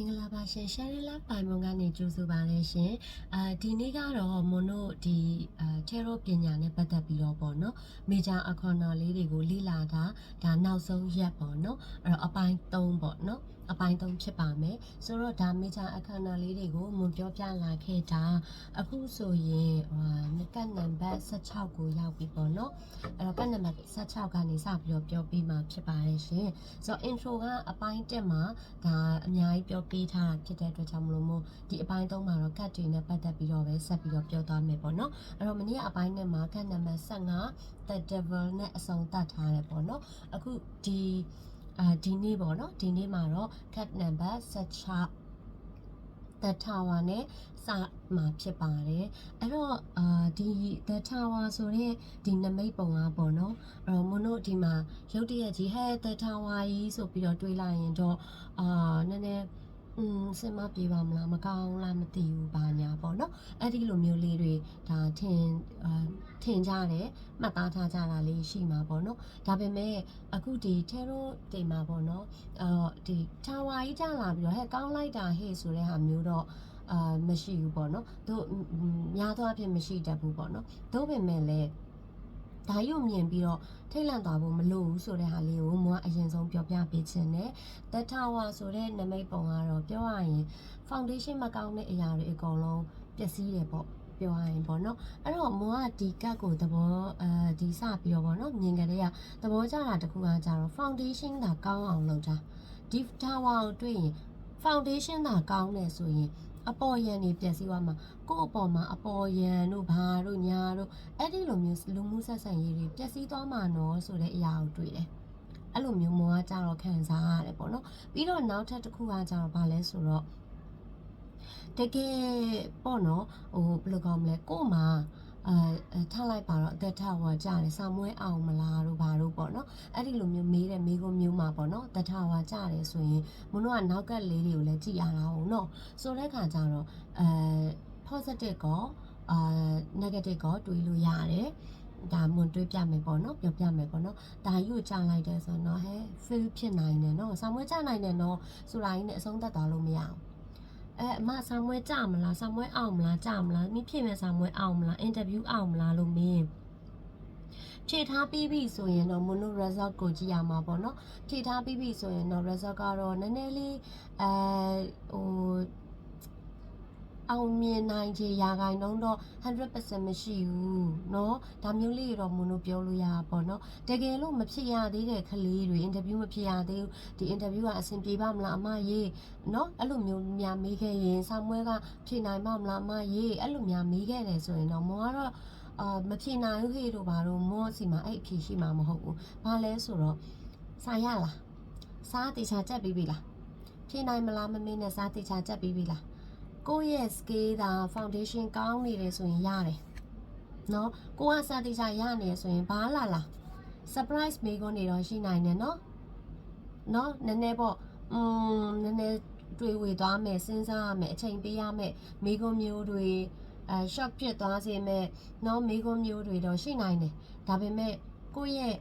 င်္ဂလာပါရှင် Sherry Love ပိုင်မွန်ကနေကြိုဆိုပါရရှင်အာဒီနေ့ကတော့မွန်တို့ဒီအာ tarot ပညာနဲ့ပတ်သက်ပြီးတော့ပေါ့နော် major arcana လေးတွေကိုလေ့လာတာဒါနောက်ဆုံးရက်ပေါ့နော်အဲ့တော့အပိုင်း3ပေါ့နော် အပိုင်း3ဖြစ်ပါမယ်ဆိုတော့ဒါ major arcana လေးတွေကိုမွန်ပြောပြလာခဲ့တာအခုဆိုရင်ဟာကတ်နံပါတ်16ကိုရောက်ပြီပေါ့နော်အဲ့တော့ကတ်နံပါတ်16ကနေစပြီးတော့ပြောပြီးမှဖြစ်ပါတယ်ရှင်ဆိုတော့ intro ကအပိုင်း1မှာဒါအများကြီးပြောပေးထားတာဖြစ်တဲ့အတွက်ကြောင့်မလို့မို့ဒီအပိုင်း3မှာတော့ကတ်တွေနဲ့ပတ်သက်ပြီးတော့ပဲဆက်ပြီးတော့ပြောသွားမယ်ပေါ့နော်အဲ့တော့မနေ့ကအပိုင်းနဲ့မှာကတ်နံပါတ်15 the devil နဲ့အဆုံးသတ်ထားတယ်ပေါ့နော်အခုဒီ အာဒီနေ့ပေါ့နော်ဒီနေ့မှာတော့ cat number 16 the tower နဲ့စမှာဖြစ်ပါတယ်အဲ့တော့အာဒီ the tower ဆိုတဲ့ဒီနမိတ်ပုံကပေါ့နော်အဲ့တော့မွန်တို့ဒီမှာရုတ်တရက်ကြီးဟဲ့ the tower ကြီးဆိုပြီးတော့တွေးလိုက်ရင်တော့အာနည်းနည်း อืมစင်မပြေပါမလားမကောင်းလားမသိဘူးဘာညာပေါ့နော်အဲ့ဒီလိုမျိုးလေးတွေဒါထင်အာထင်ကြတယ်မှတ်သားထားကြတာလေးရှိမှာပေါ့နော်ဒါပေမဲ့အခုဒီ tarot တွေမှာပေါ့နော်အော်ဒီ tower ကြီးကြလာပြီးတော့ဟဲ့ကောင်းလိုက်တာဟဲ့ဆိုတဲ့ဟာမျိုးတော့အာမရှိဘူးပေါ့နော်တို့များသောအားဖြင့်မရှိတတ်ဘူးပေါ့နော်တို့ပေမဲ့လည်း ဒါရုပ်မြင်ပြီးတော့ထိတ်လန့်သွားဖို့မလိုဘူးဆိုတဲ့ဟာလေးကိုမွားအရင်ဆုံးပြောပြပေးခြင်းနဲ့ The Tower ဆိုတဲ့နမိတ်ပုံကတော့ပြောရရင် foundation မကောင်းတဲ့အရာတွေအကုန်လုံးပျက်စီးတယ်ပေါ့ပြောရရင်ပေါ့နော်အဲ့တော့မွားကဒီကတ်ကိုသဘောအဲဒီစပြီးတော့ပေါ့နော်မြင်ကြတဲ့ကသဘောကျတာတခုကကြတော့ foundation သာကောင်းအောင်လုပ်တာဒီ tower ကိုတွေ့ရင် foundation သာကောင်းတယ်ဆိုရင် အပေါ်ယံနေပျက်စီးသွားမှာကိုယ့်အပေါ်မှာအပေါ်ယံတို့ဘာတို့ညာတို့အဲ့ဒီလိုမျိုးလူမှုဆက်ဆံရေးတွေပျက်စီးသွားမှာနော်ဆိုတဲ့အရာကိုတွေ့တယ်အဲ့လိုမျိုးမောကကြတော့ခံစားရတယ်ပေါ့နော်ပြီးတော့နောက်ထပ်တစ်ခုကကြတော့ဗာလဲဆိုတော့တကယ်ပေါ့နော်ဟိုဘယ်လိုကောင်းမလဲကို့မှာ အဲထားလိုက်ပါတော့အသက်ထဝါကြတယ်စာမွေးအောင်မလားတို့ဘာတို့ပေါ့နော်အဲ့ဒီလိုမျိုးမေးတဲ့မေးခွန်းမျိုးမှာပေါ့နော်သက်ထဝါကြတယ်ဆိုရင်မတို့ကနောက်ကလေးတွေကိုလည်းကြည့်ရတာဟုတ်နော်ဆိုတဲ့ခါကျတော့အဲ positive ကောအာ negative ကောတွေးလို့ရတယ်ဒါမွန်တွေးပြမယ်ပေါ့နော်ပြောပြမယ်ပေါ့နော်ဒါယူကြားလိုက်တယ်ဆိုတော့ဟဲ feel ဖြစ်နိုင်တယ်နော်စာမွေးကြနိုင်တယ်နော်ဆိုတာကြီးနဲ့အဆုံးသတ်သွားလို့မရဘူး အဲအမဆာမွဲကြမလားဆာမွဲအောင်မလားကြမလားမိဖြစ်မဲ့ဆာမွဲအောင်မလားအင်တာဗျူးအောင်မလားလို့မင်းဖြည့်ထားပြီးပြီဆိုရင်တော့မွန်တို့ result ကိုကြည့်ရမှာပေါ့နော်ဖြည့်ထားပြီးပြီဆိုရင်တော့ result ကတော့နည်းနည်းလေးအဲဟို အောင်မြင်နိုင်ခြေရာခိုင်နှုန်းတော့100%မရှိဘူးเนาะဒါမျိုးလေးတော့မွန်တို့ပြောလို့ရပါပေါ့เนาะတကယ်လို့မဖြစ်ရသေးတဲ့ကလေးတွေအင်တာဗျူးမဖြစ်ရသေးဘူးဒီအင်တာဗျူးကအဆင်ပြေပါမလားအမရေးเนาะအဲ့လိုမျိုးများမေးခဲ့ရင်ဆာမွဲကဖြေနိုင်ပါမလားအမရေးအဲ့လိုများမေးခဲ့တယ်ဆိုရင်တော့မွန်ကတော့အာမဖြေနိုင်ဘူးဟေ့တို့ဘာလို့မောစီမှာအဲ့အဖြေရှိမှာမဟုတ်ဘူးဘာလဲဆိုတော့စာရလားစားတေချာချက်ပြီးပြီလားဖြေနိုင်မလားမမေးနဲ့စားတေချာချက်ပြီးပြီလား ကိုယ့်ရဲ့ scale ဒါ foundation ကောင်းနေတယ်ဆိုရင်ရတယ်เนาะကိုကစားတေချာရနေရဆိုရင်ဘာလာလား surprise မေးခွန်းနေတော့ရှိနိုင်တယ်เนาะเนาะနည်းနည်းပေါ့อืมနည်းနည်းတွေးဝေသွားမယ်စဉ်းစားရမယ်အချိန်ပေးရမယ်မိကုံမျိုးတွေအဲ shock ဖြစ်သွားစေမဲ့เนาะမိကုံမျိုးတွေတော့ရှိနိုင်တယ်ဒါပေမဲ့ကိုယ့်ရဲ့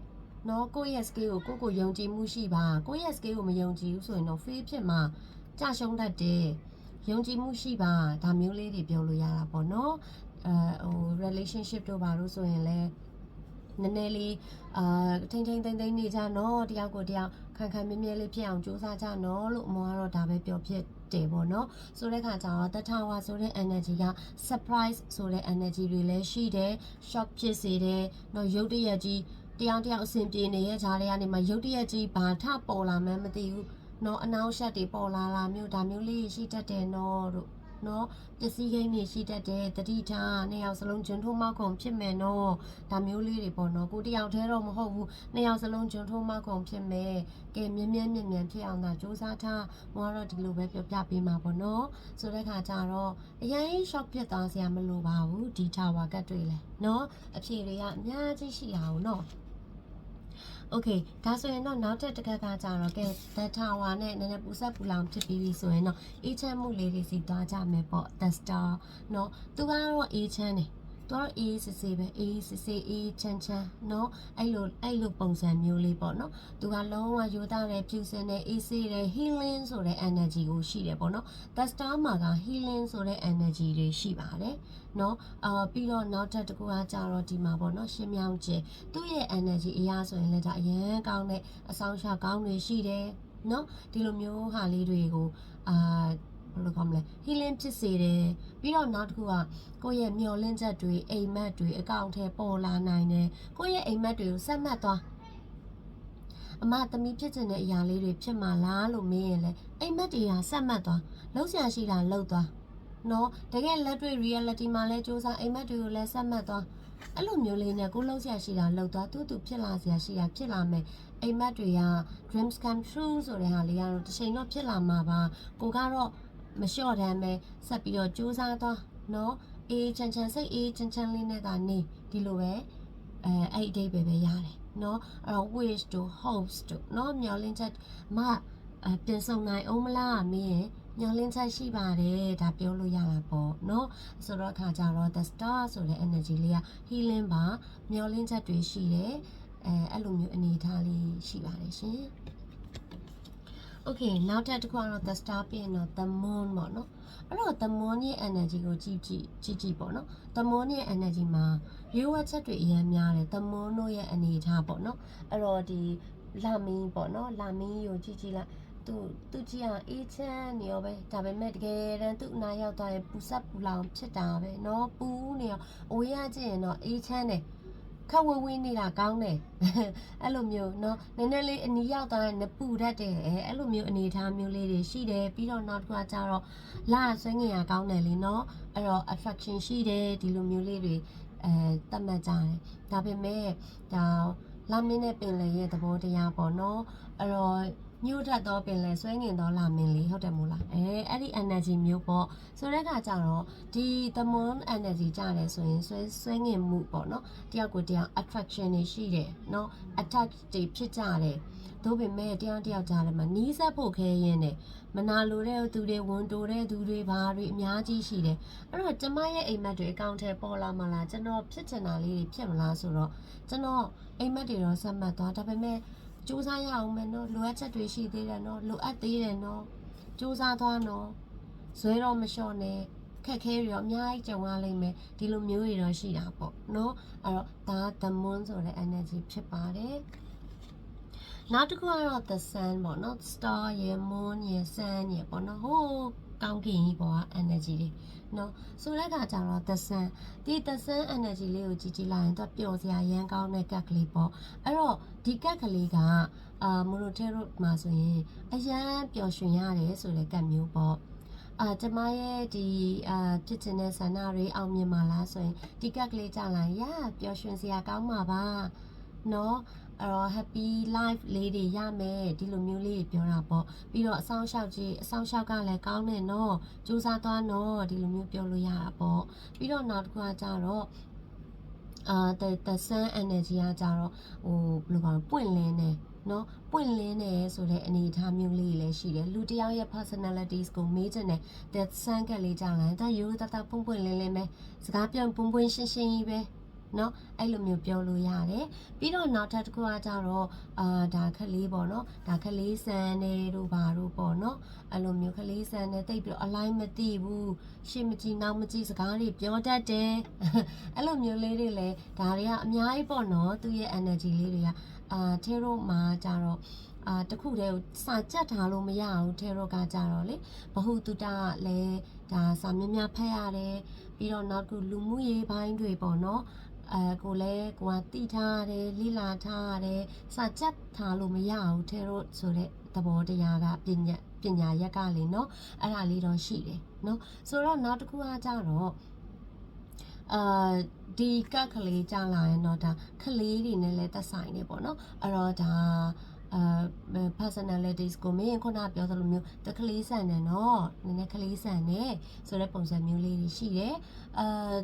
เนาะကိုယ့်ရဲ့ skill ကိုကိုယ့်ကိုယုံကြည်မှုရှိပါကိုယ့်ရဲ့ skill ကိုမယုံကြည်ဘူးဆိုရင်တော့ fail ဖြစ်မှာကြာရှုံးတတ်တယ် ယုံကြည်မှုရှိပါဒါမျိုးလေးတွေပြောလို့ရတာပေါ့နော်အဲဟို relationship တို့ဘာလို့ဆိုရင်လဲနည်းနည်းလေးအာထိမ့်ထိမ့်သိမ့်သိမ့်နေကြနော်တယောက်ကိုတယောက်ခံခံမြဲမြဲလေးဖြစ်အောင်ကြိုးစားကြနော်လို့အမေကတော့ဒါပဲပြောဖြစ်တယ်ပေါ့နော်ဆိုတဲ့ခါကျတော့တထဝါဆိုတဲ့ energy က surprise ဆိုတဲ့ energy တွေလည်းရှိတယ် shock ဖြစ်စေတယ်နော်ရုတ်တရက်ကြီးတယောက်တယောက်အဆင်ပြေနေတဲ့ကြားထဲကနေမှရုတ်တရက်ကြီးဘာထပေါ်လာမှန်းမသိဘူး နော်အနောက်ရှက်တွေပေါ်လာလာမျိုးဒါမျိုးလေးရှိတတ်တယ်နော်တို့နော်ပစ္စည်းကိန်းတွေရှိတတ်တယ်တတိထားနှစ်ယောက်စလုံးဂျွန်းထိုးမောက်ခုံဖြစ်မယ်နော်ဒါမျိုးလေးတွေပေါ့နော်ကိုတယောက်တည်းတော့မဟုတ်ဘူးနှစ်ယောက်စလုံးဂျွန်းထိုးမောက်ခုံဖြစ်မယ်ကဲမြင်းမြန်းမြင်းမြန်းဖြစ်အောင်သာစူးစမ်းထားမွားတော့ဒီလိုပဲပြောပြပေးမှာပေါ့နော်ဆိုတဲ့ခါကျတော့အရင် shock ဖြစ်သွားစရာမလိုပါဘူးဒီ tower ကတ်တွေလဲနော်အဖြေတွေကအများကြီးရှိတာဟုတ်နော် โอเคဒါဆိုရင်တော့နောက်ထပ်တစ်ခါကကြတော့ကဲ data ဝါနဲ့နည်းနည်းပူဆက်ပူလောင်ဖြစ်ပြီးပြီဆိုရင်တော့အေးချမ်းမှုလေးတွေစီသွားကြမယ်ပေါ့ the star เนาะသူကတော့အေးချမ်းတယ် တော့အေးစစ်စစ်ပဲအေးစစ်စစ်အေးချမ်းချမ်းเนาะအဲ့လိုအဲ့လိုပုံစံမျိုးလေးပေါ့နော်သူကလုံးဝယူသားတဲ့ဖြူစင်တဲ့အေးစေးတဲ့ healing ဆိုတဲ့ energy ကိုရှိတယ်ပေါ့နော် the star မှာက healing ဆိုတဲ့ energy တွေရှိပါတယ်เนาะအာပြီးတော့နောက်ထပ်တစ်ခုကကြတော့ဒီမှာပေါ့နော်ရှင်းမြောင်းခြင်းသူ့ရဲ့ energy အရာဆိုရင်လည်းဒါအရန်ကောင်းတဲ့အဆောင်ရှာကောင်းတွေရှိတယ်เนาะဒီလိုမျိုးဟာလေးတွေကိုအာ ဘယ်လိုကောင်းမလဲ healing ဖြစ်စေတယ်ပြီးတော့နောက်တစ်ခုကကိုယ့်ရဲ့မျောလင့်ချက်တွေအိမ်မက်တွေအကောင့်ထဲပေါ်လာနိုင်တယ်ကိုယ့်ရဲ့အိမ်မက်တွေကိုဆက်မှတ်သွားအမသမီးဖြစ်တဲ့အရာလေးတွေဖြစ်မှာလားလို့မေးရင်လေအိမ်မက်တွေကဆက်မှတ်သွားလှုပ်ရှားရှိတာလှုပ်သွားနော်တကယ်လက်တွေ့ reality မှာလဲစူးစမ်းအိမ်မက်တွေကိုလည်းဆက်မှတ်သွားအဲ့လိုမျိုးလေးနဲ့ကိုလှုပ်ရှားရှိတာလှုပ်သွားတူတူဖြစ်လာစရာရှိတာဖြစ်လာမယ်အိမ်မက်တွေက dreams come true ဆိုတဲ့ဟာလေးကတော့တစ်ချိန်တော့ဖြစ်လာမှာပါကိုကတော့ မလျှော့တမ်းပဲဆက်ပြီးတော့စူးစမ်းသွားနော်အေးချမ်းချမ်းစိတ်အေးချမ်းချမ်းလေးနဲ့ကနေဒီလိုပဲအဲအဲ့ဒီအဓိပ္ပာယ်ပဲရတယ်နော်အဲ့တော့ wish to hopes to နော်မျောလင်းချက်မအပြင်ဆောင်နိုင်အောင်မလားမင်းရဲ့မျောလင်းချက်ရှိပါတယ်ဒါပြောလို့ရတာပေါ့နော်ဆိုတော့အခါကျတော့ the star ဆိုတဲ့ energy လေးက healing ပါမျောလင်းချက်တွေရှိတယ်အဲအဲ့လိုမျိုးအနေအထားလေးရှိပါတယ်ရှင် Okay နောက်ထပ်တစ်ခုကတော့ the star ပြင်တော့ the moon ပေါ့နော်အဲ့တော့ the moon ရဲ့ energy ကိုကြည့်ကြည့်ကြည့်ကြည့်ပေါ့နော် the moon ရဲ့ energy မှာရွေးဝက်ချက်တွေအများများတယ် the moon တို့ရဲ့အနေအထားပေါ့နော်အဲ့တော့ဒီလာမင်းပေါ့နော်လာမင်းကိုကြည့်ကြည့်လိုက်သူသူကြည့်အောင်အေးချမ်းနေရောပဲဒါပေမဲ့တကယ်တမ်းသူ့အနာရောက်သွားရင်ပူဆက်ပူလောင်ဖြစ်တာပဲเนาะပူနေရောအဝေးရကြည့်ရင်တော့အေးချမ်းတယ် ခက်ဝဝင်းနေတာကောင်းတယ် အဲ့လိုမျိုးเนาะနည်းနည်းလေးအနီးရောက်သွားရင်နပူတတ်တယ်အဲ့လိုမျိုးအနေအထားမျိုးလေးတွေရှိတယ်ပြီးတော့နောက်တစ်ခုကကြတော့လာဆွေးငင်ရကောင်းတယ်လीเนาะအဲ့တော့ attraction ရှိတယ်ဒီလိုမျိုးလေးတွေအဲတတ်မှတ်ကြတယ်ဒါပေမဲ့ဒါလာမင်းနဲ့ပင်လယ်ရဲ့သဘောတရားပေါ့နော်အဲ့တော့ ညှို့ထက်တော့ပင်လယ်ဆွဲငင်တော့လာမင်းလေးဟုတ်တယ်မို့လားအဲအဲ့ဒီ energy မျိုးပေါ့ဆိုတဲ့အခါကျတော့ဒီ the moon energy ကြတယ်ဆိုရင်ဆွဲဆွဲငင်မှုပေါ့နော်တယောက်ကိုတယောက် attraction တွေရှိတယ်နော် attack တွေဖြစ်ကြတယ်သို့ပေမဲ့တယောက်တယောက်ကြားထဲမှာနီးစပ်ဖို့ခဲရင်းတယ်မနာလိုတဲ့သူတွေဝန်တိုတဲ့သူတွေဘာတွေအများကြီးရှိတယ်အဲ့တော့ကျမရဲ့အိမ်မက်တွေအကောင့်ထဲပေါ်လာမှလားကျွန်တော်ဖြစ်ချင်တာလေးတွေဖြစ်မလားဆိုတော့ကျွန်တော်အိမ်မက်တွေတော့ဆက်မှတ်သွားဒါပေမဲ့ စူးစမ်းရအောင်မယ်နော်လိုအပ်ချက်တွေရှိသေးတယ်နော်လိုအပ်သေးတယ်နော်စူးစမ်းသွားနော်ဇွဲတော့မလျှော့နဲ့ခက်ခဲပြီးတော့အများကြီးကြုံရလိမ့်မယ်ဒီလိုမျိုးတွေတော့ရှိတာပေါ့နော်အဲ့တော့ဒါ the moon ဆိုတဲ့ energy ဖြစ်ပါတယ်နောက်တစ်ခုကတော့ the sun ပေါ့နော် star ရယ် moon ရယ် sun ရယ်ပေါ့နော်ဟိုး ကောင်းကင်ကြီးပေါ်က energy တွေနော်ဆိုတဲ့အခါကျတော့ the sun ဒီ the sun energy လေးကိုကြည့်ကြည့်လိုက်ရင်တော့ပျော်စရာရမ်းကောင်းတဲ့ကက်ကလေးပေါ့အဲ့တော့ဒီကက်ကလေးကအာမိုနိုတေရိုမှာဆိုရင်အရန်ပျော်ရွှင်ရတယ်ဆိုတဲ့ကက်မျိုးပေါ့အာကျမရဲ့ဒီအာဖြစ်ချင်တဲ့ဆန္ဒတွေအောင်မြင်ပါလားဆိုရင်ဒီကက်ကလေးကြာလာရပျော်ရွှင်စရာကောင်းမှာပါနော် အဲ့တော့ happy life လေးတွေရမယ်ဒီလိုမျိုးလေးတွေပြောတာပေါ့ပြီးတော့အဆောင်လျှောက်ကြီးအဆောင်လျှောက်ကလည်းကောင်းတယ်နော်စူးစမ်းသွားနော်ဒီလိုမျိုးပြောလို့ရတာပေါ့ပြီးတော့နောက်တစ်ခုကကြတော့အာ the the sun energy ကကြတော့ဟိုဘယ်လိုပါလဲပွင့်လင်းနေနော်ပွင့်လင်းနေဆိုတဲ့အနေအထားမျိုးလေးလည်းရှိတယ်လူတစ်ယောက်ရဲ့ personalities ကိုမေးချင်တယ် the sun ကလေးကြောင့်လည်းဒါရိုးတတပွင့်ပွင့်လင်းလင်းပဲစကားပြောပွင့်ပွင့်ရှင်းရှင်းကြီးပဲ နော်အဲ့လိုမျိုးပြောလို့ရတယ်ပြီးတော့နောက်ထပ်တစ်ခုကကြတော့အာဒါခလေးပေါ့နော်ဒါခလေးဆန်နေတို့ဘာတို့ပေါ့နော်အဲ့လိုမျိုးခလေးဆန်နေတိတ်ပြီးတော့အလိုက်မသိဘူးရှေ့မကြည့်နောက်မကြည့်စကားတွေပြောတတ်တယ်အဲ့လိုမျိုးလေးတွေလည်းဒါတွေကအများကြီးပေါ့နော်သူ့ရဲ့ energy လေးတွေကအာထေရိုမှာကြတော့အာတခုတည်းကိုစာကြက်ထားလို့မရဘူးထေရိုကကြတော့လေဘဟုတုတကလည်းဒါစာများများဖတ်ရတယ်ပြီးတော့နောက်တစ်ခုလူမှုရေးပိုင်းတွေပေါ့နော် အဲကိုလည်းကိုကတိထားရတယ်လိလာထားရတယ်စာချက်ထားလို့မရဘူးထဲတော့ဆိုတဲ့သဘောတရားကပညာပညာရက်ကလေနော်အဲ့ဒါလေးတော့ရှိတယ်နော်ဆိုတော့နောက်တစ်ခုကကြတော့အာဒီကကလေးကြလာရင်တော့ဒါကလေးတွေနဲ့လည်းသက်ဆိုင်နေပေါ့နော်အဲ့တော့ဒါအာ personalities ကိုမင်းခုနပြောသလိုမျိုးတကလေးဆန်တယ်နော်နည်းနည်းကလေးဆန်တယ်ဆိုတဲ့ပုံစံမျိုးလေးတွေရှိတယ်အာ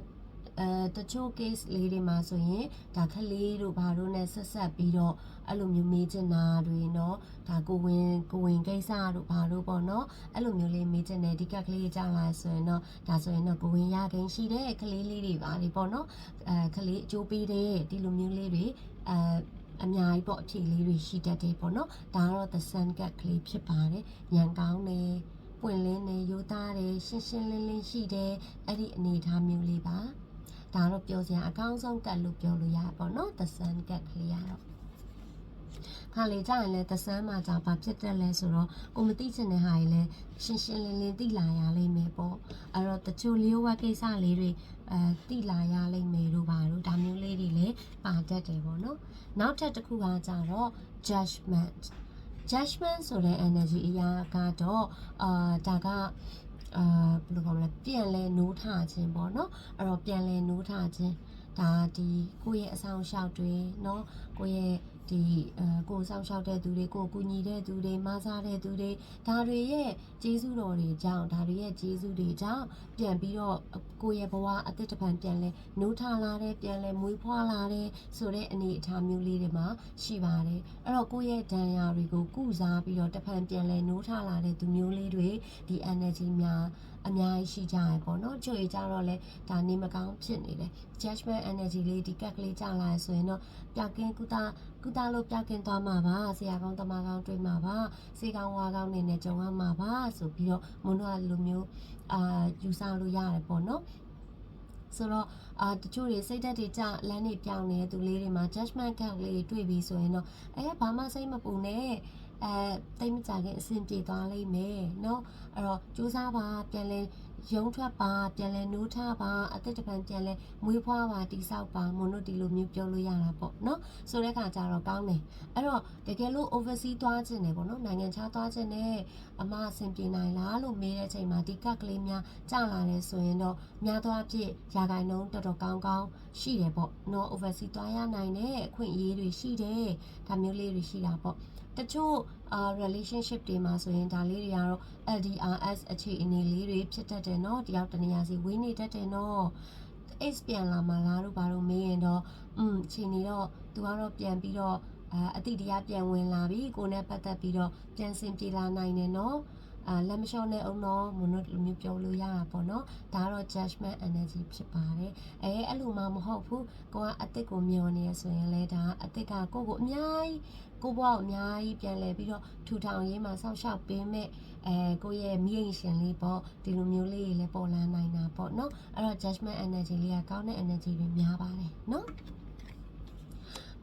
အဲတချို့ case လေးတွေမှာဆိုရင်ဒါခလေးတို့ဘာတို့နဲ့ဆက်ဆက်ပြီးတော့အဲ့လိုမျိုးမေးချင်တာတွေเนาะဒါကိုဝင်ကိုဝင်ကိစ္စတို့ဘာတို့ပေါ့เนาะအဲ့လိုမျိုးလေးမေးချင်တယ်ဒီကကလေးကြောက်လာဆိုရင်တော့ဒါဆိုရင်တော့ကိုဝင်ရကိန်းရှိတဲ့ကလေးလေးတွေပါလေပေါ့เนาะအဲကလေးအကျိုးပေးတဲ့ဒီလိုမျိုးလေးတွေအဲအများကြီးပေါ့အဖြေလေးတွေရှိတတ်တယ်ပေါ့နော်ဒါကတော့ the sun cat ကလေးဖြစ်ပါတယ်ညံကောင်းတယ်ပွင့်လင်းတယ်ရိုးသားတယ်ရှင်းရှင်းလင်းလင်းရှိတယ်အဲ့ဒီအနေအထားမျိုးလေးပါ ဒါတော့ပြောစရာအကောင်းဆုံးကတ်လို့ပြောလို့ရပါပေါ့နော် the sun cat ကလေးကတော့ခါလေကြာရင်လည်း the sun မှာကြာဘာဖြစ်တက်လဲဆိုတော့ကိုမသိချင်တဲ့ဟာကြီးလည်းရှင်းရှင်းလင်းလင်းသိလာရလိမ့်မယ်ပေါ့အဲ့တော့တချို့လျှို့ဝှက်ကိစ္စလေးတွေအဲသိလာရလိမ့်မယ်တို့ပါတို့ဒါမျိုးလေးတွေလည်းပါတတ်တယ်ပေါ့နော်နောက်ထပ်တစ်ခုကကြတော့ judgment judgment ဆိုတဲ့ energy အရာကတော့အာဒါက အာဘယ်လိုခေါ်မလဲပြန်လဲနိုးထခြင်းပေါ့နော်အဲ့တော့ပြန်လဲနိုးထခြင်းဒါဒီကိုယ့်ရဲ့အဆောင်ရှောက်တွေเนาะကိုယ့်ရဲ့ ဒီအဲကိုယ်ဆောင်ရှောက်တဲ့သူတွေကိုယ်ကူညီတဲ့သူတွေမဆားတဲ့သူတွေဒါတွေရဲ့ကျေးဇူးတော်တွေကြောင့်ဒါတွေရဲ့ကျေးဇူးတွေကြောင့်ပြန်ပြီးတော့ကိုယ့်ရဲ့ဘဝအသက်တစ်ပံပြန်လဲနိုးထလာတဲ့ပြန်လဲမွေးဖွားလာတဲ့ဆိုတဲ့အနေအထားမျိုးလေးတွေမှာရှိပါတယ်အဲ့တော့ကိုယ့်ရဲ့ဒဏ်ရာတွေကိုကုစားပြီးတော့တစ်ပံပြန်လဲနိုးထလာတဲ့သူမျိုးလေးတွေဒီ energy များအများကြီးရှိကြရပေါ့နော်ကြွေကြတော့လဲဒါနေမကောင်းဖြစ်နေတယ် judgment energy လေးဒီကက်ကလေးကြာလာဆိုရင်တော့ပြကင်းကုသ ကုသလို့ပြကင်းသွားမှာပါဆရာကောင်းတမကောင်းတွေ့မှာပါစေကောင်းဝါကောင်းနေနဲ့ကြုံရမှာပါဆိုပြီးတော့မွန်းတော့လိုမျိုးအာယူဆလို့ရတယ်ပေါ့နော်ဆိုတော့အာတချို့တွေစိတ်ဓာတ်တွေကြလမ်းတွေပြောင်းနေတဲ့သူလေးတွေမှာ judgment card လေးတွေတွေ့ပြီးဆိုရင်တော့အဲဘာမှစိတ်မပူနဲ့ အဲတိတ်မကြခင်အဆင်ပြေသွားလိမ့်မယ်เนาะအဲ့တော့စူးစမ်းပါပြန်လဲရုံထွက်ပါပြန်လဲနိုးထပါအသက်တပံပြန်လဲမွေးဖွားပါတိဆောက်ပါမွန်တို့ဒီလိုမျိုးပြောလို့ရတာပေါ့เนาะဆိုတဲ့ခါကျတော့ကောင်းတယ်အဲ့တော့တကယ်လို့ overseas သွားခြင်းတယ်ပေါ့เนาะနိုင်ငံခြားသွားခြင်းနဲ့အမအဆင်ပြေနိုင်လားလို့မေးတဲ့အချိန်မှာဒီကက်ကလေးများကြာလာတယ်ဆိုရင်တော့များသောအားဖြင့်ယာဂိုင်နှုန်းတော်တော်ကောင်းကောင်းရှိတယ်ပေါ့เนาะ overseas သွားရနိုင်တဲ့အခွင့်အရေးတွေရှိတယ်ဒါမျိုးလေးတွေရှိတာပေါ့ တချို့အာ relationship တွေမှာဆိုရင်ဒါလေးတွေကတော့ LDRS အခြေအနေလေးတွေဖြစ်တတ်တယ်เนาะတယောက်တစ်နေရာစီဝေးနေတတ်တယ်เนาะ X ပြန်လာမှလားတို့ဘာလို့မေးရင်တော့อืมချိန်နေတော့သူကတော့ပြန်ပြီးတော့အာအတိတရားပြန်ဝင်လာပြီကိုနဲ့ပတ်သက်ပြီးတော့ပြန်စင်ပြေလာနိုင်တယ်เนาะ အာလက်မလျှော့နဲ့အောင်တော့မနုလိုမျိုးပြောလို့ရတာပေါ့နော်ဒါကတော့ judgment energy ဖြစ်ပါတယ်အဲအဲ့လိုမှမဟုတ်ဘူးကိုကအစ်စ်ကိုမျောနေရဆိုရင်လဲဒါအစ်စ်ကကိုကိုအများကြီးကိုဘွားကိုအများကြီးပြန်လဲပြီးတော့ထူထောင်ရေးမှာစောင့်ရှောက်ပေးမဲ့အဲကိုရဲ့မိရင်ရှင်လေးပေါ့ဒီလိုမျိုးလေးတွေလည်းပေါ်လာနိုင်တာပေါ့နော်အဲ့တော့ judgment energy လေးကကောင်းတဲ့ energy တွေများပါတယ်နော်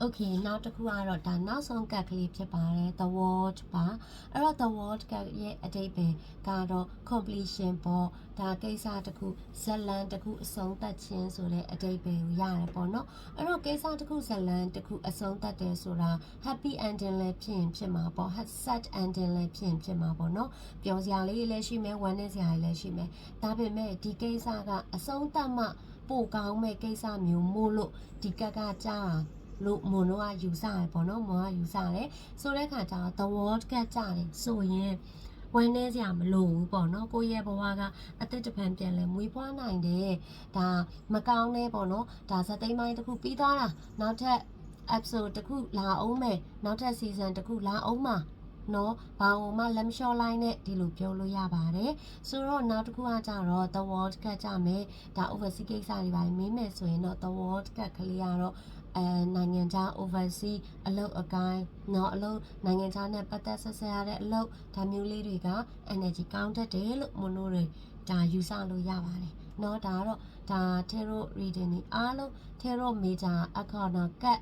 Okay နောက်တစ်ခုကတော့ဒါနောက်ဆုံးကတ်ကလေးဖြစ်ပါတယ် the word ပါအဲ့တော့ the word ကရဲ့အတိတ်ပဲကတော့ completion ပေါ့ဒါကိစ္စတစ်ခုဇလန်တစ်ခုအဆုံးသတ်ခြင်းဆိုတဲ့အတိတ်ပဲကိုရတယ်ပေါ့နော်အဲ့တော့ကိစ္စတစ်ခုဇလန်တစ်ခုအဆုံးသတ်တယ်ဆိုတာ happy ending လည်းဖြစ်ရင်ဖြစ်မှာပေါ့ sad ending လည်းဖြစ်ရင်ဖြစ်မှာပေါ့နော်ပျော်စရာလေးလည်းရှိမယ်ဝမ်းနည်းစရာလေးလည်းရှိမယ်ဒါပေမဲ့ဒီကိစ္စကအဆုံးသတ်မှပိုကောင်းမဲ့ကိစ္စမျိုးမို့လို့ဒီကက်ကကြာတာ လို့မွန်တို့ကယူဆရပေါ့နော်မွန်ကယူဆတယ်ဆိုတဲ့ခါကျတော့ the world ကကြတယ်ဆိုရင်ဝမ်းနေစရာမလိုဘူးပေါ့နော်ကိုယ့်ရဲ့ဘဝကအသက်တပံပြန်လဲမွေးဖွားနိုင်တယ်ဒါမကောင်းနဲ့ပေါ့နော်ဒါဇက်သိမ်းပိုင်းတစ်ခုပြီးသွားတာနောက်ထပ် episode တစ်ခုလာအောင်မယ်နောက်ထပ် season တစ်ခုလာအောင်မှာနော်ဘာလို့မှလက်မလျှော့လိုက်နဲ့ဒီလိုပြောလို့ရပါတယ်ဆိုတော့နောက်တစ်ခုကကြတော့ the world ကကြမယ်ဒါ overseas ကိစ္စတွေပါမင်းမယ်ဆိုရင်တော့ the world ကကလေးကတော့ အဲနိုင်ငံခြား oversea အလုပ်အကိုင်းနော်အလုပ်နိုင်ငံခြားနဲ့ပတ်သက်ဆက်ဆက်ရတဲ့အလုပ်ဒါမျိုးလေးတွေက energy ကောင်းတတ်တယ်လို့မနိုးတွေဒါယူဆလို့ရပါတယ်နော်ဒါကတော့ဒါ tarot reading တွေအားလုံး tarot major arcana card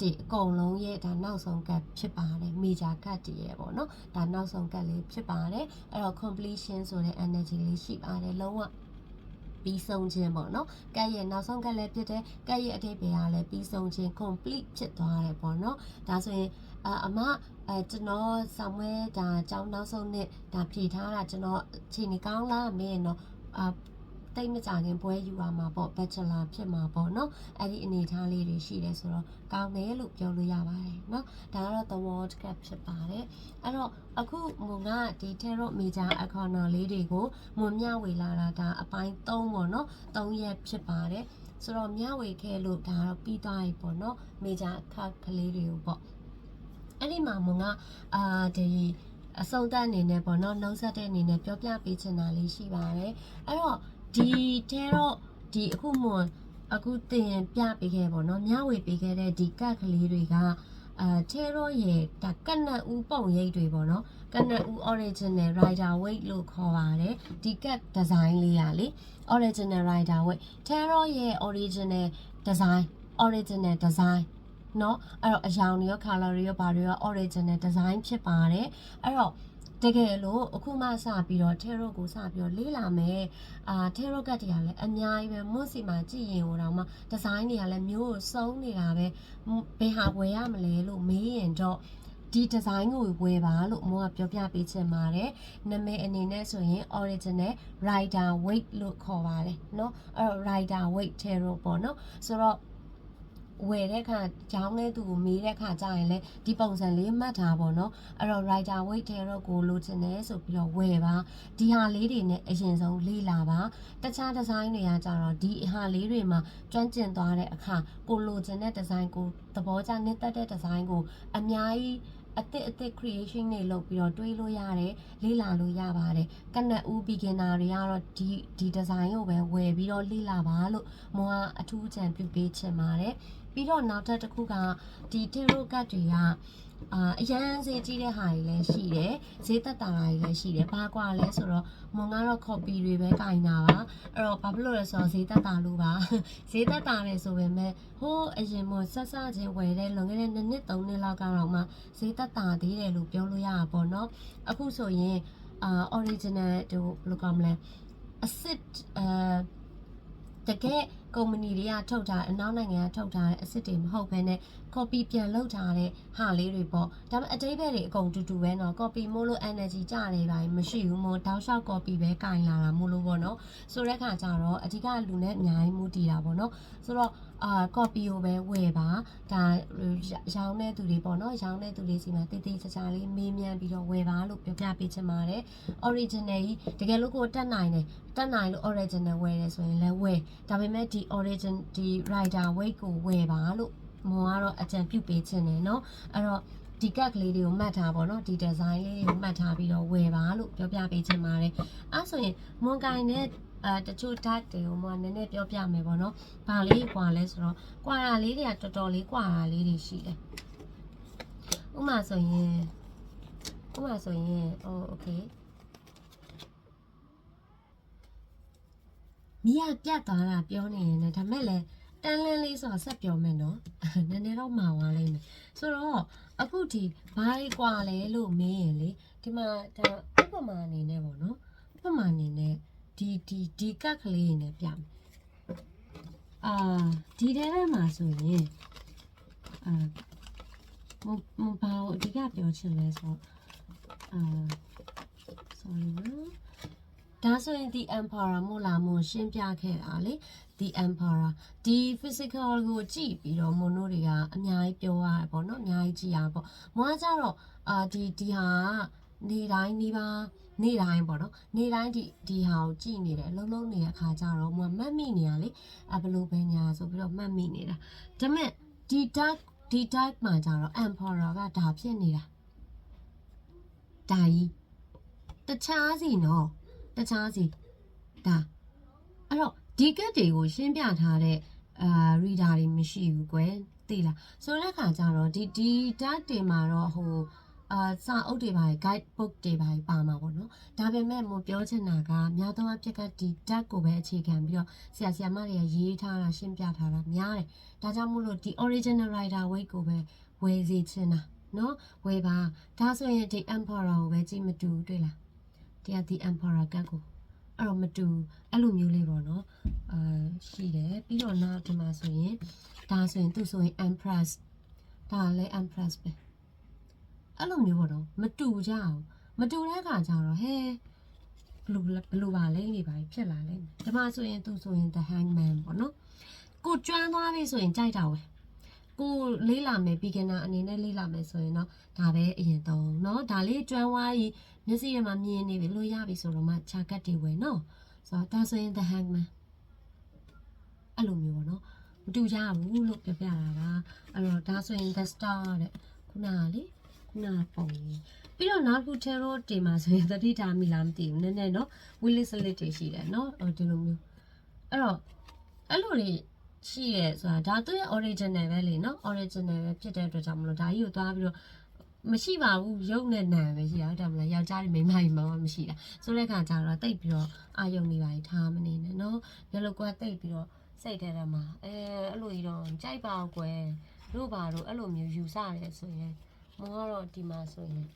ဒီအကုန်လုံးရဲ့ဒါနောက်ဆုံးကတ်ဖြစ်ပါတယ် major ကတ်တည်းရဲ့ပေါ့နော်ဒါနောက်ဆုံးကတ်လေးဖြစ်ပါတယ်အဲ့တော့ completion ဆိုတဲ့ energy လေးရှိပါတယ်လုံးဝ ပြီးဆုံးခြင်းပေါ့နော်ကတ်ရဲ့နောက်ဆုံးကတ်လည်းဖြစ်တယ်ကတ်ရဲ့အထိပ္ပယ်ကလည်းပြီးဆုံးခြင်း complete ဖြစ်သွားတယ်ပေါ့နော်ဒါဆိုရင်အအမအဲကျွန်တော်ဆောင်ဝဲဒါအကြောင်းနောက်ဆုံးနဲ့ဒါဖြေထားတာကျွန်တော်ချိန်နေကောင်းလားမင်းတော့အာ တတိတ်မကြခင်ပွဲယူရမှာပေါ့ bachelor ဖြစ်မှာပေါ့နော်အဲ့ဒီအနေအထားလေးတွေရှိတယ်ဆိုတော့ကောင်းတယ်လို့ပြောလို့ရပါတယ်နော်ဒါကတော့ the world cup ဖြစ်ပါတယ်အဲ့တော့အခုမုံကဒီ tarot major arcana လေးတွေကိုမွန်မြဝေလာတာဒါအပိုင်း3ပေါ့နော်3ရက်ဖြစ်ပါတယ်ဆိုတော့မြဝေခဲ့လို့ဒါကတော့ပြီးသွားပြီပေါ့နော် major card ကလေးတွေကိုပေါ့အဲ့ဒီမှာမုံကအာဒီအစုံသက်အနေနဲ့ပေါ့နော်နှုံးဆက်တဲ့အနေနဲ့ပြောပြပေးချင်တာလေးရှိပါတယ်အဲ့တော့ ဒီတဲတော့ဒီအခုမွန်အခုတင်ပြပေးခဲ့ပေါ့နော်မျှဝေပေးခဲ့တဲ့ဒီကတ်ကလေးတွေကအဲတဲတော့ရဲ့ဒါကနတ်ဦးပုံရိပ်တွေပေါ့နော်ကနတ်ဦး original rider weight လို့ခေါ်ပါတယ်ဒီကတ် design လေးရလေ original rider weight တဲတော့ရဲ့ original design original design เนาะအဲ့တော့အယောင်တွေရော color တွေရောဘာတွေရော original design ဖြစ်ပါတယ်အဲ့တော့ တကယ်လို့အခုမှစပြီးတော့ tarot ကိုစပြီးတော့လေးလာမယ်အာ tarot ကတ်တွေကလည်းအများကြီးပဲမွတ်စီမှာကြည့်ရင်ဟိုတော့မှ design တွေကလည်းမျိုးကိုစုံနေတာပဲဘယ်ဟာဝယ်ရမလဲလို့မေးရင်တော့ဒီ design ကိုဝယ်ပါလို့မောကပြောပြပေးချင်ပါတယ်။နာမည်အနေနဲ့ဆိုရင် original rider weight လို့ခေါ်ပါတယ်เนาะအဲ့တော့ rider weight tarot ပေါ့เนาะဆိုတော့ ဝယ်တဲ့အခါကြောင်းတဲ့သူကိုမေးတဲ့အခါကြာရင်လည်းဒီပုံစံလေးမှတ်ထားပါတော့အဲ့တော့ rider weight ထဲတော့ကိုလိုချင်တယ်ဆိုပြီးတော့ဝယ်ပါဒီဟာလေးတွေနဲ့အရင်ဆုံးလေ့လာပါတခြားဒီဇိုင်းတွေကကြတော့ဒီဟာလေးတွေမှာကျွမ်းကျင်သွားတဲ့အခါကိုလိုချင်တဲ့ဒီဇိုင်းကိုသဘောကျနှစ်သက်တဲ့ဒီဇိုင်းကိုအများကြီးအသစ်အသစ် creation တွေလုပ်ပြီးတော့တွေးလို့ရတယ်လေ့လာလို့ရပါတယ်ကနက်ဦး beginner တွေကတော့ဒီဒီ design ကိုပဲဝယ်ပြီးတော့လေ့လာပါလို့မောကအထူးအကြံပြုပေးချင်ပါတယ် ပြီးတော့နောက်ထပ်တစ်ခုကဒီ tarot card တွေကအာအရန်ဈေးကြီးတဲ့ဟာတွေလည်းရှိတယ်ဈေးသက်တာတွေလည်းရှိတယ်ဘာကွာလဲဆိုတော့မွန်ကတော့ copy တွေပဲကင်တာပါအဲ့တော့ဘာဖြစ်လို့လဲဆိုတော့ဈေးသက်တာလို့ပါဈေးသက်တာတယ်ဆိုပေမဲ့ဟိုးအရင်မဆက်စချင်းဝယ်တဲ့လွန်ခဲ့တဲ့2နှစ်3နှစ်လောက်ကတော့မှဈေးသက်တာသေးတယ်လို့ပြောလို့ရတာပေါ့နော်အခုဆိုရင်အာ original တို့ဘယ်လိုကောမလဲအစစ်အဲတကယ် ကုမ္ပဏီတွေကထုတ်ထားအနောက်နိုင်ငံကထုတ်ထားတဲ့အစ်စ်တွေမဟုတ်ဘဲနဲ့ copy ပြန်လုပ်ထားတဲ့ဟာလေးတွေပေါ့ဒါပေမဲ့အတိတ်ဘက်တွေအကုန်တူတူပဲเนาะ copy မို့လို့ energy ကြတယ်ပါမရှိဘူးမို့တောက်လျှောက် copy ပဲကင်လာတာမို့လို့ပေါ့เนาะဆိုတဲ့ခါကျတော့အဓိကလူနဲ့အများကြီးမူတည်တာပေါ့เนาะဆိုတော့အာ copy ကိုပဲဝယ်ပါဒါရောင်းတဲ့သူတွေပေါ့เนาะရောင်းတဲ့သူတွေစီမှာတိတိကျကျလေးမေးမြန်းပြီးတော့ဝယ်ပါလို့ပြောပြပေးချင်ပါတယ် original ကြီးတကယ်လို့ကိုတက်နိုင်တယ်တက်နိုင်လို့ original ဝယ်တယ်ဆိုရင်လည်းဝယ်ဒါပေမဲ့ဒီ origin ဒီ rider weight ကိုဝယ်ပါလို့ မောကတော့အကြံပြုပေးခြင်းတယ်เนาะအဲ့တော့ဒီကတ်ကလေးတွေကိုမှတ်ထားပါတော့ဒီ design လေးတွေကိုမှတ်ထားပြီးတော့ဝယ်ပါလို့ပြောပြပေးခြင်းပါတယ်အဲ့ဆိုရင်မွန်ကိုင်နဲ့အဲတချို့ tag တွေကိုမှနည်းနည်းပြောပြမယ်ပေါ့နော်။ဘာလေးกว่าလဲဆိုတော့กว่าတာလေးတွေကတော်တော်လေးกว่าတာလေးတွေရှိတယ်။ဥပမာဆိုရင်ဥပမာဆိုရင်ဟို okay မိရပြတ်သွားတာပြောနေရင်လည်းဒါမဲ့လည်း တန်းလန်းလေးဆိုတာဆက်ပြောမယ်နော်နည်းနည်းတော့မှာသွားလိမ့်မယ်ဆိုတော့အခုဒီဘာကြီးกว่าလဲလို့မင်းရင်လေဒီမှာဒါဥပမာအနေနဲ့ပေါ့နော်ဥပမာအနေနဲ့ဒီဒီဒီကတ်ကလေးနဲ့ပြမယ်အာဒီထဲထဲမှာဆိုရင်အာမမဘာကိုအဓိကပြောချင်လဲဆိုတော့အာ sorry နော် ဒါဆိုရင် the emperor မို့လားမို့ရှင်းပြခဲ့တာလေ the emperor ဒီ physical ကိုကြည့်ပြီးတော့မွန်တို့တွေကအများကြီးပြောရတယ်ပေါ့နော်အများကြီးကြည့်ရပါပေါ့မွန်ကကြတော့အာဒီဒီဟာကနေတိုင်းနေပါနေတိုင်းပေါ့နော်နေတိုင်းဒီဒီဟာကိုကြည့်နေတယ်လုံးလုံးနေတဲ့အခါကျတော့မွန်မှတ်မိနေရလေအဘလို့ပဲညာဆိုပြီးတော့မှတ်မိနေတာဒါပေမဲ့ဒီ dark ဒီ dark မှာကျတော့ emperor ကဒါဖြစ်နေတာဒါကြီးတခြားစီနော် တခြားစီဒါအဲ့တော့ဒီကတ်တွေကိုရှင်းပြထားတဲ့အာ reader တွေမရှိဘူးကွယ်သိလားဆိုတဲ့အခါကျတော့ဒီဒီ tag တွေမှာတော့ဟိုအာစာအုပ်တွေပါ guide book တွေပါပါမှာပေါ့နော်ဒါပေမဲ့မပြောချင်တာကများသောအားဖြင့်ကဒီ tag ကိုပဲအခြေခံပြီးတော့ဆရာဆရာမတွေကရေးထားတာရှင်းပြထားတာများတယ်ဒါကြောင့်မို့လို့ဒီ original writer weight ကိုပဲဝယ်စီချင်တာနော်ဝယ်ပါဒါဆိုရင်ဒီ emperor ကိုပဲကြည့်မတူဘူးတွေ့လား တရားဒီ emperor ကတ်ကိုအဲ့တော့မတူအဲ့လိုမျိုးလေးပေါ့နော်အာရှိတယ်ပြီးတော့နောက်ဒီမှာဆိုရင်ဒါဆိုရင်သူဆိုရင် empress ဒါလည်း empress ပဲအဲ့လိုမျိုးပေါ့နော်မတူကြအောင်မတူတဲ့အခါကျတော့ဟဲ ဘလူးဘလူးပါလဲနေပါဖြစ်လာလဲဒီမှာဆိုရင်သူဆိုရင် the hangman ပေါ့နော်ကိုကျွမ်းသွားပြီဆိုရင်ကြိုက်တာဝယ်ကိုလေးလာမယ် beginner အနေနဲ့လေးလာမယ်ဆိုရင်တော့ဒါပဲအရင်တော့เนาะဒါလေးကျွမ်းသွားရင် မျက်စိထဲမှာမြင်နေပြီလို့ရပြီဆိုတော့မှခြာကတ်တွေဝယ်နော်ဆိုတော့ဒါဆိုရင် the hangman အဲ့လိုမျိုးပေါ့နော်မတူကြဘူးလို့ပြောပြတာပါအဲ့တော့ဒါဆိုရင် the star တဲ့ခုနကလေခုနကပုံလေးပြီးတော့နောက်တစ်ခု tarot တင်မှာဆိုရင်သတိထားမိလားမသိဘူးနည်းနည်းနော် willis lit တွေရှိတယ်နော်ဟိုဒီလိုမျိုးအဲ့တော့အဲ့လိုတွေရှိရဲဆိုတာဒါသူ့ရဲ့ original ပဲလေနော် original ပဲဖြစ်တဲ့အတွက်ကြောင့်မလို့ဒါကြီးကိုသွားပြီးတော့ မရှိပါဘူးရုပ်နဲ့နာပဲရှိတာဟုတ်တယ်မလားယောက်ျားတွေမိန်းမတွေမှမရှိတာဆိုတဲ့အခါကျတော့တိတ်ပြီးတော့အာယုံနေပါထားမနေနဲ့နော်ဘယ်လိုကွာတိတ်ပြီးတော့စိတ်ထဲထဲမှာအဲအဲ့လိုကြီးတော့ကြိုက်ပါကွယ်တို့ပါတို့အဲ့လိုမျိုးယူဆရဲဆိုရင်မောကတော့ဒီမှာဆိုရင်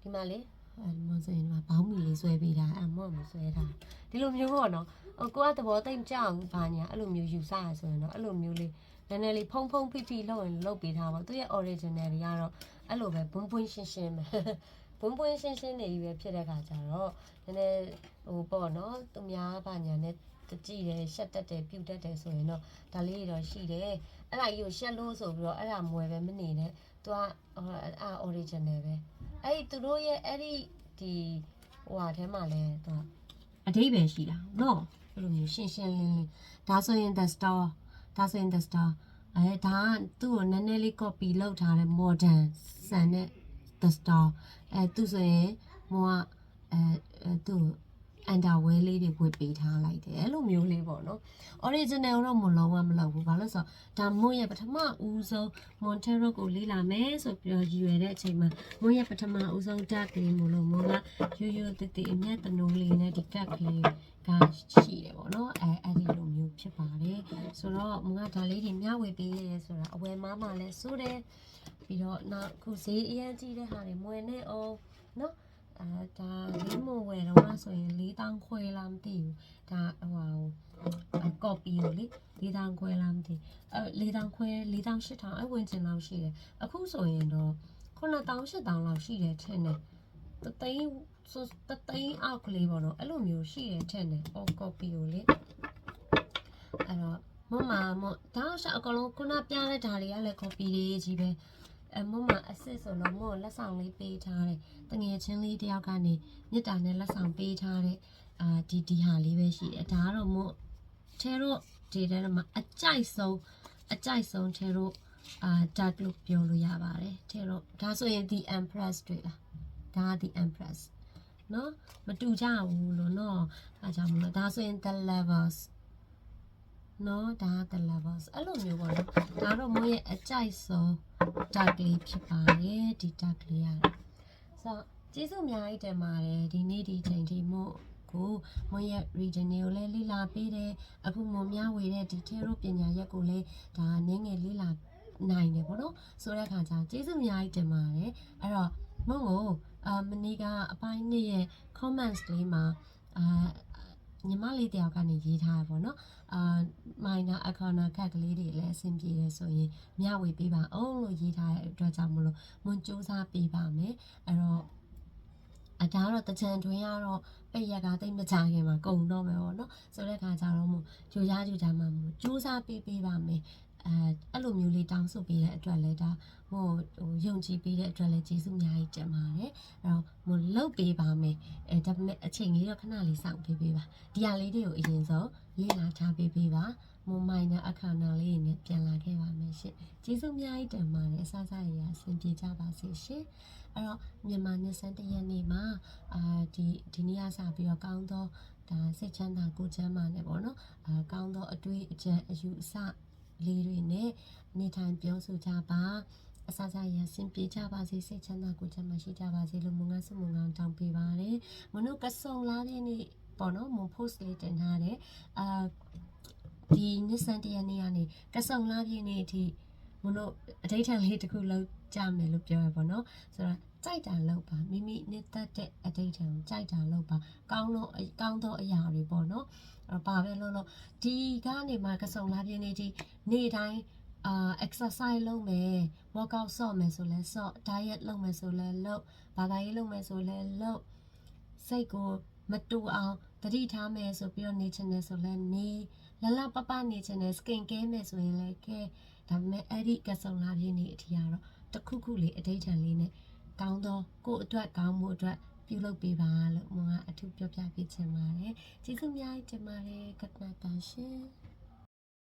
ဒီမှာလေအဲ့မောဆိုရင်ဒီမှာဘောင်းမီလေးဆွဲပေးတာအဲ့မောမဆွဲတာဒီလိုမျိုးပေါ့နော်ဟိုကိုကသဘောတိတ်မကြဘူးဘာညာအဲ့လိုမျိုးယူဆရဆိုရင်တော့အဲ့လိုမျိုးလေး နည်းနည်းလေးဖုံဖုံဖိဖိလုပ်ရင်လုပ်ပေးထားပါသူရဲ့ original တွေကတော့အဲ့လိုပဲဘွန်းဘွန်းရှင်းရှင်းပဲဘွန်းဘွန်းရှင်းရှင်းနေပြီပဲဖြစ်တဲ့ခါကျတော့နည်းနည်းဟိုပေါ့နော်သူများဘာညာနဲ့တကြည့်တယ်ရှက်တက်တယ်ပြုတ်တက်တယ်ဆိုရင်တော့ဒါလေးတွေတော့ရှိတယ်အဲ့ဒါကြီးကိုရှက်လို့ဆိုပြီးတော့အဲ့ဒါမွယ်ပဲမနေနဲ့သူကအဲ့ဒါ original ပဲအဲ့ဒီသူတို့ရဲ့အဲ့ဒီဒီဟိုဟာထဲမှာလဲသူကအတိတ်ပဲရှိတာနော်အဲ့လိုမျိုးရှင်းရှင်းလင်းလင်းဒါဆိုရင် the star ဒါဆိုရင် the star အဲဒါကသူ့ကိုနည်းနည်းလေး copy လုပ်ထားတဲ့ modern ဆန်တဲ့ the star အဲသူဆိုရင်မောကအဲအဲသူ့ underwear လေးတွေဝတ်ပေးထားလိုက်တယ်အဲ့လိုမျိုးလေးပေါ့နော် original တော့မလုံးဝမလုပ်ဘူးဘာလို့ဆိုတော့ဒါမွန်ရဲ့ပထမဦးဆုံး Montero ကိုလေးလာမယ်ဆိုပြီးတော့ရည်ရွယ်တဲ့အချိန်မှာမွန်ရဲ့ပထမဦးဆုံး tag ကလေးမလို့မွန်ကရိုးရိုးတည်တည်အမျက်တနိုးလေးနဲ့ဒီ tag ကလေးကရှိတယ်ပေါ့နော်အဲအဲ့ဒီလိုမျိုးဖြစ်ပါတယ်ဆိုတော့မွန်ကဒါလေးတွေမျှဝေပေးရဲဆိုတာအဝယ်မားမှလည်းစိုးတယ်ပြီးတော့နောက်ခုဈေးအရန်ကြီးတဲ့ဟာတွေမွေနဲ့အောင်နော်အဲဒါလေးမဝယ်တော့ဆိုရင် 4000ခွဲလားမသိဘူးဒါဟိုဟာကော်ပီကိုလေ4000ခွဲလားမသိအဲ4000ခွဲ4000 8000အဝင်ကျင်လောက်ရှိတယ်အခုဆိုရင်တော့9000 8000လောက်ရှိတယ်ထင်တယ်တသိန်းဆိုတသိန်းအောက်ကလေးပေါ့နော်အဲ့လိုမျိုးရှိတယ်ထင်တယ်အော်ကော်ပီကိုလေအဲ့တော့မမမဒါတော့အကောင်လုံးခုနပြတဲ့ဓာတ်တွေကလည်းကော်ပီလေးကြီးပဲ အမမအစ်စ်ဆိုတော့မို့လက်ဆောင်လေးပေးထားတယ်တငယ်ချင်းလေးတယောက်ကနေမြစ်တာနဲ့လက်ဆောင်ပေးထားတဲ့အာဒီဒီဟာလေးပဲရှိတယ်ဒါကတော့မို့ထဲတော့ဒီထဲမှာအကြိုက်ဆုံးအကြိုက်ဆုံးထဲတော့အာ dark လို့ပြောလို့ရပါတယ်ထဲတော့ဒါဆိုရင် the empress တွေ့လားဒါက the empress နော်မတူကြဘူးလို့နော်အဲကြောင့်မလို့ဒါဆိုရင် the levels နော်ဒါက the levels အဲ့လိုမျိုးပေါ့နော်ဒါတော့မို့ရဲ့အကြိုက်ဆုံး dark လေးဖြစ်ပါတယ်ဒီ dark လေးရတယ်ဆိုတော့ကျေးဇူးအများကြီးတင်ပါတယ်ဒီနေ့ဒီချိန်ထိမို့ကိုမွန်ရဲ့ region ကိုလည်းလေ့လာပေးတယ်အခုမွန်များဝေတဲ့ဒီ tarot ပညာရက်ကိုလည်းဒါနင်းငယ်လေ့လာနိုင်တယ်ပေါ့နော်ဆိုတဲ့အခါကျကျေးဇူးအများကြီးတင်ပါတယ်အဲ့တော့မုံကိုအာမနေ့ကအပိုင်းနှစ်ရဲ့ comments လေးမှာအာ ညီမလေးတယောက်ကနေရေးထားရပေါ့နော်အာ minor arcana ကတ်ကလေးတွေလည်းအဆင်ပြေတယ်ဆိုရင်မျှဝေပေးပါအောင်လို့ရေးထားတဲ့အတွက်ကြောင့်မလို့မွန်စူးစမ်းပေးပါမယ်အဲ့တော့အဒါကတော့တချံတွင်ကတော့ပိတ်ရက်ကတိတ်မကြခင်မှာကုံတော့မယ်ပေါ့နော်ဆိုတဲ့ခါကျတော့မို့ကြိုရကြိုကြမှာမို့စူးစမ်းပေးပေးပါမယ် အဲအဲ့လိုမျိုးလေးတောင်းဆိုပေးတဲ့အတွက်လည်းဒါဟိုဟိုယုံကြည်ပေးတဲ့အတွက်လည်းကျေးဇူးအများကြီးတင်ပါတယ်အဲ့တော့မလုတ်ပေးပါမယ်အဲဒါပေမဲ့အချိန်လေးတော့ခဏလေးစောင့်ပေးပေးပါဒီဟာလေးတွေကိုအရင်ဆုံးလေ့လာထားပေးပေးပါမမိုင်းနဲ့အခါနာလေးနဲ့ပြန်လာခဲ့ပါမယ်ရှင်ကျေးဇူးအများကြီးတင်ပါတယ်အဆဆရရအဆင်ပြေကြပါစေရှင်အဲ့တော့မြန်မာနှစ်စံတရက်နေ့မှာအာဒီဒီနေ့ကစပြီးတော့ကောင်းသောဒါစိတ်ချမ်းသာကိုယ်ချမ်းသာနဲ့ပေါ့နော်အာကောင်းသောအတွေ့အကြံအယူအဆ လေးတွေနဲ့နေထိုင်ပြောဆိုကြပါအစစရဆင်ပြေကြပါစေစိတ်ချမ်းသာကိုယ်ချမ်းသာရှိကြပါစေလို့မုံငါစမုံငါတောင်းပေးပါတယ်မနုကဆုံလာတဲ့နေ့ပေါ့နော်မုံ post လေးတင်ထားတယ်အာဒီနှစ်စံတရနေ့ကနေကဆုံလာပြည့်နေ့အထိမတို့အဋိဌာန်လေးတစ်ခုလောက်ကြမယ်လို့ပြောရပါတော့ဆိုတော့ ကြိုက်တာလောက်ပါမိမိနှစ်သက်တဲ့အဋိဌာန်ကိုကြိုက်တာလောက်ပါကောင်းတော့ကောင်းသောအရာတွေပေါ့နော်အဲ့ပါပဲလို့လို့ဒီကနေမှကဆုံလာပြည့်နေ့ထိနေ့တိုင်းအာ exercise လုပ်မယ် workout ဆော့မယ်ဆိုလဲဆော့ diet လုပ်မယ်ဆိုလဲလုပ်ဘာသာရေးလုပ်မယ်ဆိုလဲလုပ်စိတ်ကိုမတူအောင်တတိထားမယ်ဆိုပြီးတော့နေချင်တယ်ဆိုလဲနေလလပပနေချင်တယ် skin care မယ်ဆိုရင်လည်းကဲဒါပေမဲ့အဲ့ဒီကဆုံလာပြင်းနေအထီကတော့တစ်ခုခုလေးအတိတ်ထန်လေးနဲ့ ကောင်းတော့ကိုယ့်အတွက်ကောင်းမှုအတွက်ပြုလုပ်ပေးပါလို့မွန်ကအထူးပြောပြပေးချင်ပါတယ်ကျေးဇူးအများကြီးတင်ပါတယ်ကတ်နာတန်ရှင်